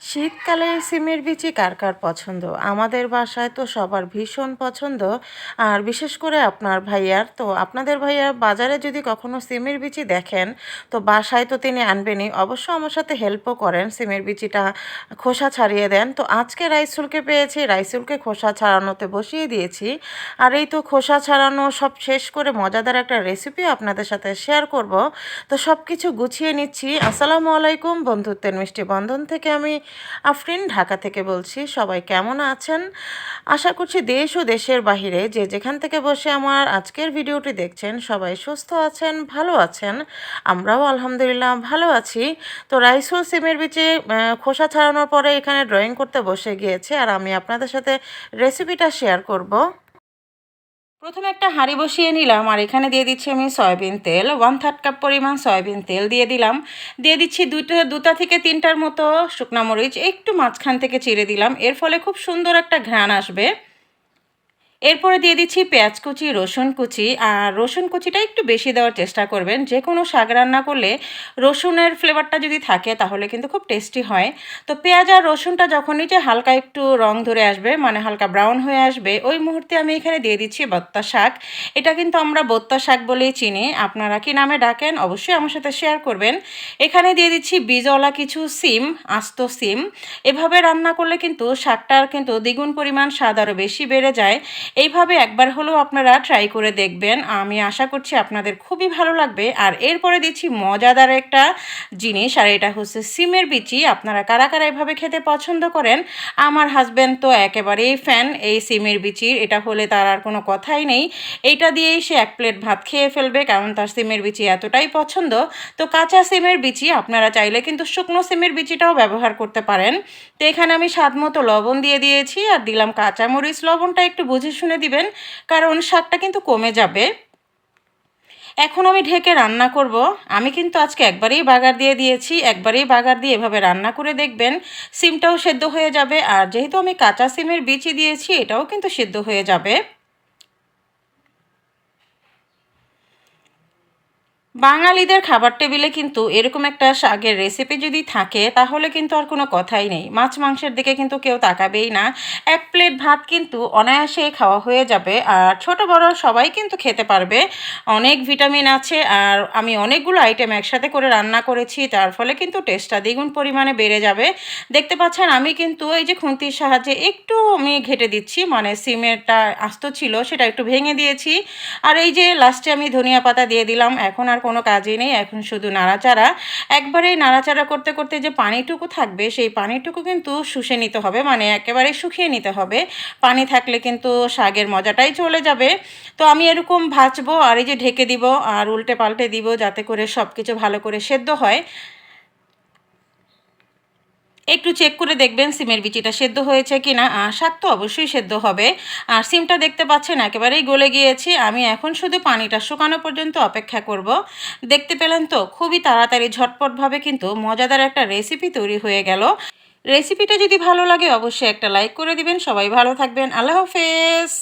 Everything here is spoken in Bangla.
শীতকালে সিমের বিচি কার কার পছন্দ? আমাদের বাসায় তো সবার ভীষণ পছন্দ। আর বিশেষ করে আপনার ভাইয়ার, তো আপনাদের ভাইয়ার বাজারে যদি কখনো সিমের বিচি দেখেন, তো বাসায় তো তিনি আনবেনই। অবশ্য আমার সাথে হেল্পও করেন, সিমের বিচিটা খোসা ছাড়িয়ে দেন। তো আজকে রাইসুলকে পেয়েছি রাইসুলকে খোসা ছাড়ানোতে বসিয়ে দিয়েছি। আর এই তো খোসা ছাড়ানো সব শেষ করে মজাদার একটা রেসিপিও আপনাদের সাথে শেয়ার করব। তো সব কিছু গুছিয়ে নিচ্ছি। আসসালামু আলাইকুম, বন্ধুত্বের মিষ্টি বন্ধন থেকে আমি আফরিন ঢাকা থেকে বলছি, সবাই কেমন আছেন? আশা করছি দেশ ও দেশের বাহিরে যে যেখান থেকে বসে আমার আজকের ভিডিওটি দেখছেন, সবাই সুস্থ আছেন, ভালো আছেন, আমরাও আলহামদুলিল্লাহ ভালো আছি। তো রাইসুল সিমের বিচে খোসা ছাড়ানোর পরে এখানে ড্রয়িং করতে বসে গিয়েছে, আর আমি আপনাদের সাথে রেসিপিটা শেয়ার করব। প্রথমে একটা হাঁড়ি বসিয়ে নিলাম, আর এখানে দিয়ে দিচ্ছি আমি সয়াবিন তেল। ওয়ান থার্ড কাপ পরিমাণ সয়াবিন তেল দিয়ে দিলাম। দিয়ে দিচ্ছি দুটো দুটা থেকে তিনটার মতো শুকনা মরিচ, একটু মাঝখান থেকে চিড়ে দিলাম। এর ফলে খুব সুন্দর একটা ঘ্রাণ আসবে। এরপরে দিয়ে দিচ্ছি পেঁয়াজ কুচি, রসুন কুচি। আর রসুন কুচিটা একটু বেশি দেওয়ার চেষ্টা করবেন। যে কোনো শাক রান্না করলে রসুনের ফ্লেভারটা যদি থাকে, তাহলে কিন্তু খুব টেস্টি হয়। তো পেঁয়াজ আর রসুনটা যখনই যে হালকা একটু রং ধরে আসবে মানে হালকা ব্রাউন হয়ে আসবে, ওই মুহূর্তে আমি এখানে দিয়ে দিচ্ছি বত্তা শাক। এটা কিন্তু আমরা বত্তা শাক বলেই চিনি। আপনারা কি নামে ডাকেন, অবশ্যই আমার সাথে শেয়ার করবেন। এখানে দিয়ে দিচ্ছি বীজওয়ালা কিছু সিম, আস্ত সিম। এভাবে রান্না করলে কিন্তু শাকটার কিন্তু দ্বিগুণ পরিমাণ স্বাদ আরও বেশি বেড়ে যায়। এইভাবে একবার হলেও আপনারা ট্রাই করে দেখবেন। আমি আশা করছি আপনাদের খুবই ভালো লাগবে। আর এরপরে দিচ্ছি মজাদার একটা জিনিস, আর এটা হচ্ছে সিমের বিচি। আপনারা কারা কারা এভাবে খেতে পছন্দ করেন? আমার হাজব্যান্ড তো একেবারেই ফ্যান এই সিমের বিচির এটা হলে তার আর কোনো কথাই নেই। এইটা দিয়েই সে এক প্লেট ভাত খেয়ে ফেলবে, কারণ তার সিমের বিচি এতটাই পছন্দ। তো কাঁচা সিমের বিচি, আপনারা চাইলে কিন্তু শুকনো সিমের বিচিটাও ব্যবহার করতে পারেন। তো এখানে আমি স্বাদ মতো লবণ দিয়ে দিয়েছি, আর দিলাম কাঁচামরিচ। লবণটা একটু বুঝে শুনে দিবেন, কারণ স্বাদটা কিন্তু কমে যাবে। এখন আমি ঢেকে রান্না করব। আমি কিন্তু আজকে একবারেই বাগার দিয়ে দিয়েছি, একবারেই বাগার দিয়ে এভাবে রান্না করে দেখবেন সিমটাও সেদ্ধ হয়ে যাবে। আর যেহেতু আমি কাঁচা সিমের বিচি দিয়েছি, এটাও কিন্তু সেদ্ধ হয়ে যাবে। বাঙালিদের খাবার টেবিলে কিন্তু এরকম একটা শাকের রেসিপি যদি থাকে, তাহলে কিন্তু আর কোনো কথাই নেই। মাছ মাংসের দিকে কিন্তু কেউ তাকাবেই না। এক প্লেট ভাত কিন্তু অনায়াসে খাওয়া হয়ে যাবে আর ছোট বড় সবাই কিন্তু খেতে পারবে। অনেক ভিটামিন আছে আর আমি অনেকগুলো আইটেম একসাথে করে রান্না করেছি তার ফলে কিন্তু টেস্টটা দ্বিগুণ পরিমাণে বেড়ে যাবে। দেখতে পাচ্ছেন, আমি কিন্তু এই যে খুন্তির সাহায্যে একটু আমি ঘেটে দিচ্ছি মানে সিমেরটা আস্ত ছিল, সেটা একটু ভেঙে দিয়েছি। আর এই যে লাস্টে আমি ধনিয়া পাতা দিয়ে দিলাম, এখন আর কোনো কাজই নেই, এখন শুধু নাড়াচাড়া। একবারে নাড়াচাড়া করতে করতে যে পানিটুকু থাকবে, সেই পানিটুকু কিন্তু শুষে নিতে হবে মানে একেবারে শুকিয়ে নিতে হবে। পানি থাকলে কিন্তু শাগের মজাটাই চলে যাবে। তো আমি এরকম ভাজবো, আর এই যে ঢেকে দিব, আর উল্টে পাল্টে দিব, যাতে করে সব কিছু ভালো করে সেদ্ধ হয়। একটু চেক করে দেখবেন সিমের বিচিটা সেদ্ধ হয়েছে কি না আর শাক তো অবশ্যই সেদ্ধ হবে। আর সিমটা দেখতে পাচ্ছেন, একেবারেই গলে গিয়েছি। আমি এখন শুধু পানিটা শুকানো পর্যন্ত অপেক্ষা করব। দেখতে পেলেন তো, খুবই তাড়াতাড়ি, ঝটপটভাবে কিন্তু মজাদার একটা রেসিপি তৈরি হয়ে গেল। রেসিপিটা যদি ভালো লাগে, অবশ্যই একটা লাইক করে দিবেন। সবাই ভালো থাকবেন। আল্লাহ হাফেজ!